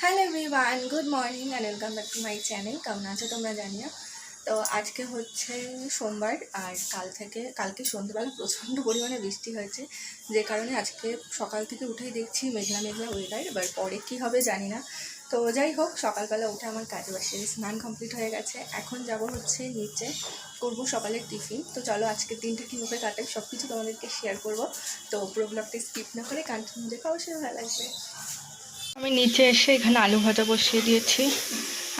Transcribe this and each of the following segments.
Hello everyone good morning and welcome back to my channel কেমন আছো তোমরা জানিও? তো আজকে হচ্ছে সোমবার আর কাল থেকে, কালকে সন্ধ্যেবেলা প্রচণ্ড পরিমাণে বৃষ্টি হয়েছে। যে কারণে আজকে সকাল থেকে উঠেই দেখছি মেঘলা মেঘলা ওয়েদার এবার পরে কী হবে জানি না। তো যাই হোক, সকালবেলা উঠে আমার কাজে বাসে স্নান কমপ্লিট হয়ে গেছে। এখন যাব হচ্ছে নিচে, করব সকালের টিফিন। তো চলো আজকের দিনটা কীভাবে কাটাই সব কিছু তোমাদেরকে শেয়ার করব। তো পুরো ব্লগটা স্কিপ না করে কন্টিনিউ দেখে অবশ্যই ভালো লাগবে। আমি নিচে এসে এখানে আলু ভাজা বসিয়ে দিয়েছি।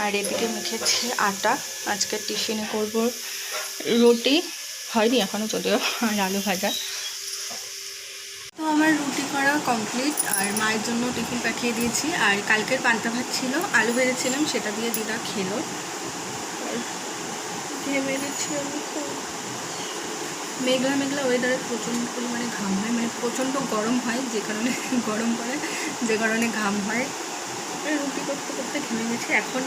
আর এদিকে মেখেছি আটা। আজকে টিফিনে করব রুটি। হয়নি এখনও যদিও আর আলু ভাজা। তো আমার রুটি করা কমপ্লিট। আর মায়ের জন্য টিফিন পাঠিয়ে দিয়েছি। আর কালকের পান্তা ভাত ছিল আলু ভেজেছিলাম সেটা দিয়ে দিদা খেলো। ঘেমে দিচ্ছি আমি খুব। মেঘলা মেঘলা ওয়েদারে প্রচণ্ড পরিমাণে ঘাম হয় মানে প্রচণ্ড গরম হয়, যে কারণে গরম পড়ে, যে কারণে ঘাম হয়। রুটি করতে করতে ঘেমে গেছে। এখন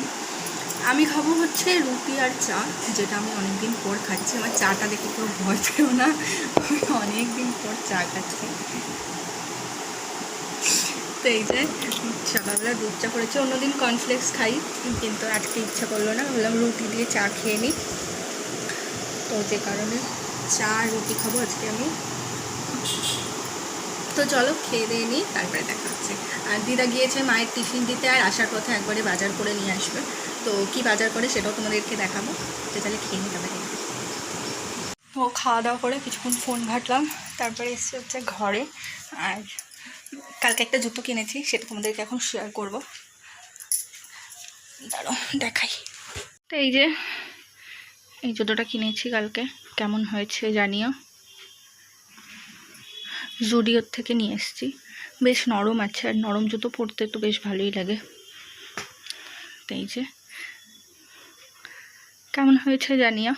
আমি খাব হচ্ছে রুটি আর চা, যেটা আমি অনেক দিন পর খাচ্ছি। আমার চাটা দেখে কেউ ভয় পেও না। আমি অনেক দিন পর চা খাচ্ছি। তো এই যে সকালবেলা দুধ চা করেছি। অন্যদিন কর্নফ্লেক্স খাই, কিন্তু আজকে ইচ্ছা করল না। বললাম রুটি দিয়ে চা খেয়ে নিই। তো যে কারণে চা রুটি খাব আজকে আমি। তো চলো খেয়ে দিয়ে নিই, তারপরে দেখা হচ্ছে। আর দিদা গিয়েছে মায়ের টিফিন দিতে আর আসার পথে একবারে বাজার করে নিয়ে আসবে। তো কি বাজার করে সেটাও তোমাদেরকে দেখাবো। তো তাহলে খেয়ে নিই তারপরে। ও খাওয়া দাওয়া করে কিছুক্ষণ ফোন ঘাটলাম, তারপরে এসে হচ্ছে ঘরে। আর কালকে একটা জুতো কিনেছি, সেটা তোমাদেরকে এখন শেয়ার করব। দাঁড়ো দেখাই। তো এই যে, এই জুতোটা কিনেছি কালকে। কেমন হয়েছে জানিও? জুডিওর থেকে নিয়ে এসেছি। বেশ নরম আছে, আর নরম জুতো পরতে তো বেশ ভালোই লাগে। তো এই যে। কেমন হয়েছে জানিও?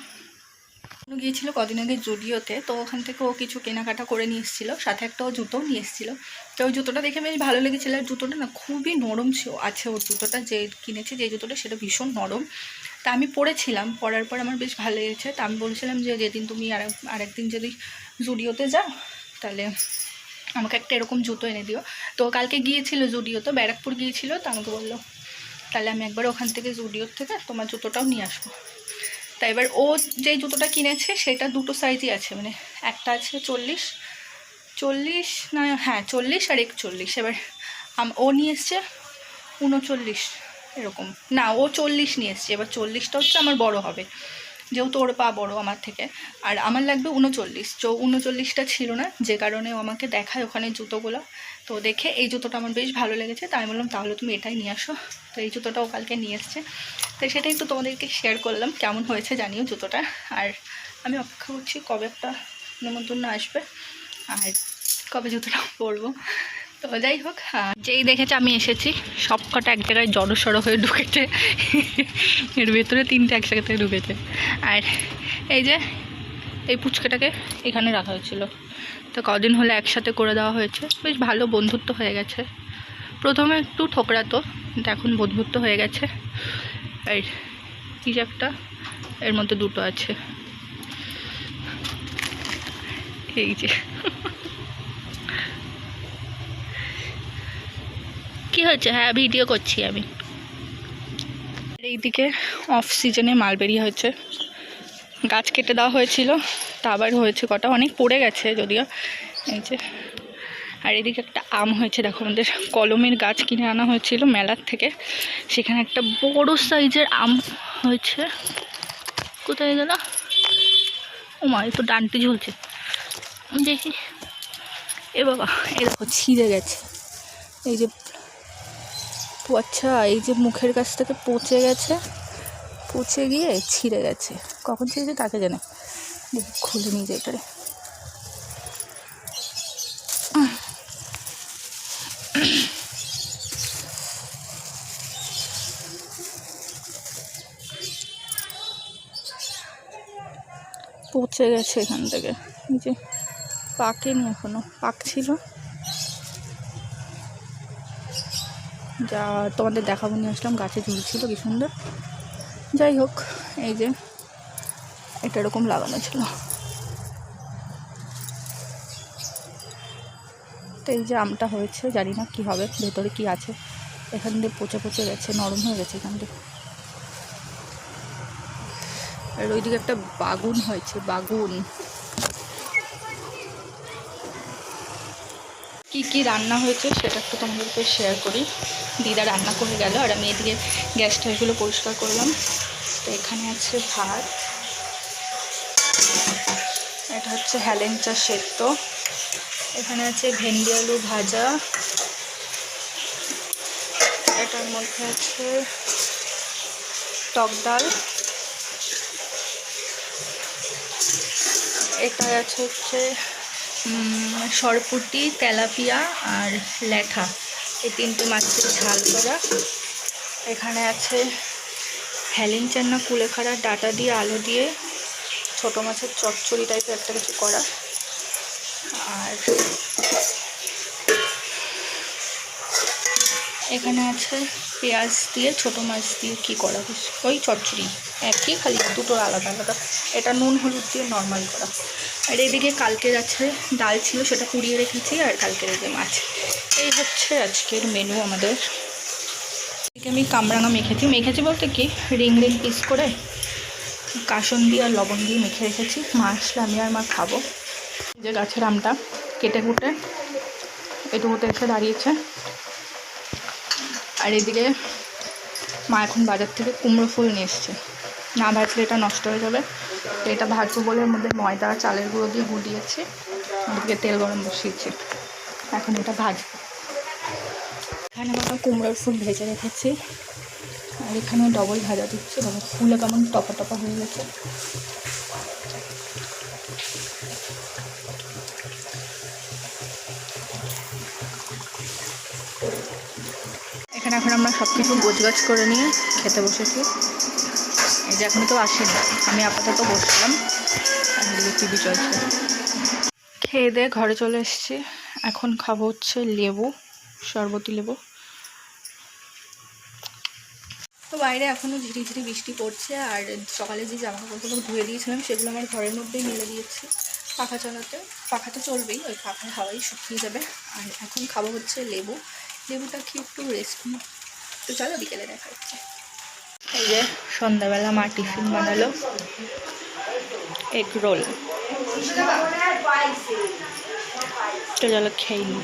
গিয়েছিল কদিন আগে জুডিওতে, তো ওখান থেকে ও কিছু কেনাকাটা করে নিয়ে এসেছিল, সাথে একটা ও জুতোও নিয়ে এসেছিল। তো ওই জুতোটা দেখে বেশ ভালো লেগেছিলো, আর জুতোটা না খুবই নরম আছে ওর জুতোটা, যে কিনেছি যে জুতোটা, সেটা ভীষণ নরম। তা আমি পরেছিলাম পরার পর আমার বেশ ভালো লেগেছে। তা আমি বলছিলাম যে যেদিন তুমি আর আরেকদিন যদি জুডিওতে যাও, তাহলে আমাকে একটা এরকম জুতো এনে দিও। তো কালকে গিয়েছিল জুডিওতে ব্যারাকপুর গিয়েছিল, তো আমাকে বলল, তাহলে আমি একবার ওখান থেকে জুডিওর থেকে তোমার জুতোটাও নিয়ে আসব। তা এবার ও যেই জুতোটা কিনেছে, সেটা দুটো সাইজই আছে মানে একটা আছে চল্লিশ চল্লিশ না হ্যাঁ চল্লিশ আর একচল্লিশ। এবার ও নিয়ে এসছে উনচল্লিশ। এরকম। না, ও চল্লিশ নিয়ে এসছে। এবার চল্লিশটা হচ্ছে আমার বড় হবে। যেহেতু ওর পা বড় আমার থেকে। আর আমার লাগবে উনচল্লিশ। তো উনচল্লিশটা ছিল না, যে কারণে ও আমাকে দেখায় ওখানে জুতোগুলো। তো দেখে এই জুতোটা আমার বেশ ভালো লেগেছে। তাই বললাম, তাহলে তুমি এটাই নিয়ে আসো। তো এই জুতোটাও কালকে নিয়ে এসছে। তো সেটাই একটু তোমাদেরকে শেয়ার করলাম, কেমন হয়েছে জানিও জুতোটা। আর আমি অপেক্ষা করছি কবে একটা নেমন্তন্ন আসবে। আর কবে জুতোটা পরবো। তো যাই হোক আহ, যেই দেখেছে আমি এসেছি। সব কটা এক জায়গায় জড়ো সড়ো হয়ে ঢুকেছে। এর ভেতরে তিনটে একসাথে ঢুকেছে। আর এই যে এই পুচকাটাকে এখানে রাখা হয়েছিল। তো কদিন হলে একসাথে করে দেওয়া হয়েছে। বেশ ভালো বন্ধুত্ব হয়ে গেছে। প্রথমে একটু ঠোকরাতো কিন্তু এখন বন্ধুত্ব হয়ে গেছে। আর যে একটা এর মধ্যে দুটো আছে। এই যে। কি হয়েছে? হ্যাঁ ভিডিও করছি আমি। এইদিকে অফ সিজনে মালবেরি হয়েছে। গাছ কেটে দেওয়া হয়েছিল, তা আবার হয়েছে কটা। অনেক পড়ে গেছে যদিও। এই যে, আর এদিকে একটা আম হয়েছে, দেখো আমাদের কলমের গাছ কিনে আনা হয়েছিল মেলার থেকে। সেখানে একটা বড় সাইজের আম হয়েছে। কোথায় গেল? ও এই তো ডানটি ঝুলছে। দেখি। এ বাবা এই দেখো, ছিঁড়ে গেছে। এই যে ও আচ্ছা এই যে মুখের কাছ থেকে পচে গেছে, পচে গিয়ে ছিঁড়ে গেছে। কখন ছিঁড়েছে তাকে জানে। দেখি, খুলে নিয়ে এটারে। পচে গেছে এখান থেকে। যে পাকেনি এখনও পাকছিল যা তোমাদের দেখাবো, নিয়ে আসলাম, গাছে ঝুলছিল কি সুন্দর। যাই হোক, এই যে এটা এরকম লাগানো ছিল। তো এই যে আমটা হয়েছে, জানি না কি হবে, ভেতরে কি আছে। এখান দিয়ে পচে পচে গেছে, নরম হয়ে গেছে এখান দিয়ে। আর ওইদিকে একটা বাগুন হয়েছে, বাগুন। কি কি রান্না হয়েছে সেটা একটু তোমাদেরকে শেয়ার করি। দিদা রান্না করে গেল আর আমি এদিকে গ্যাস ট্যাসগুলো পরিষ্কার করলাম। তো এখানে আছে ভাত। এটা হচ্ছে হ্যালেঞ্চা সেদ্ধ। এখানে আছে ভেন্ডি আলু ভাজা। এটার মধ্যে আছে টক ডাল। এটা আছে হচ্ছে সরপুটি, তেলাপিয়া আর ল্যাঠা এই তিনটে মাছের ঝাল করা। এখানে আছে হ্যালিন চান্না কুলেখাড়া, ডাটা দিয়ে আলো দিয়ে ছোটো মাছের চচ্চড়ি টাইপের একটা কিছু করা। আর এখানে আছে পেঁয়াজ দিয়ে, ছোটো মাছ দিয়ে কি করা বেশ ওই চচ্চড়ি। একই, খালি দুটো আলাদা আলাদা। এটা নুন, হলুদ দিয়ে নর্মাল করা। আর এদিকে কালকের আছে ডাল ছিল, সেটা পুড়িয়ে রেখেছি, আর কালকের যে মাছ। এই হচ্ছে আজকের মেনু আমাদের। এদিকে আমি কামরাঙা মেখেছি। মেখেছি বলতে কি? রিং রিং পিস করে কাসন দিয়ে আর লবণ দিয়ে মেখে রেখেছি। মা আসলে আমি আর মা খাব। যে গাছের আমটা কেটে কুটে, এটুকুতে এসে দাঁড়িয়েছে। আর এদিকে মা এখন বাজার থেকে কুমড়ো ফুল নিয়ে এসছে। না ভাজলে এটা নষ্ট হয়ে যাবে। তো এটা ভাজবো বলে মধ্যে ময়দা, চালের গুঁড়ো দিয়ে গুলিয়েছি। ওদিকে তেল গরম বসিয়েছি। এখন এটা ভাজবো। এখানে কটা কুমড়োর ফুল ভেজে রেখেছি। আর এখানে ডবল ভাজা দিচ্ছি। বাবা ফুলে কেমন টপা টপা হয়ে গেছে। এখানে এখন আমরা সব কিছু গোছগাছ করে নিয়ে খেতে বসেছি। এই যে এখন তো আসেনি। আমি আপাতত বসলাম। টিভি চলছে। খেয়ে দিয়ে ঘরে চলে এসেছি। এখন খাব হচ্ছে লেবু, শরবতি লেবু। তো বাইরে এখনও ঝিরি ঝিরি বৃষ্টি পড়ছে আর সকালে যে জামা কাপড়গুলো ধুয়ে দিয়েছিলাম সেগুলো আমার ঘরের মধ্যেই মেলে দিয়েছি। পাখা চালাতে পাখা তো চলবেই, ওই পাখার হাওয়াই শুকিয়ে যাবে। আর এখন খাব হচ্ছে লেবু। লেবুটা একটু রেস্ট নিই? তো চলো বিকেলে দেখা হচ্ছে। এই যে সন্ধ্যাবেলা মা টিফিন বানালো। এগ রোল তো চলো খেয়ে নিই।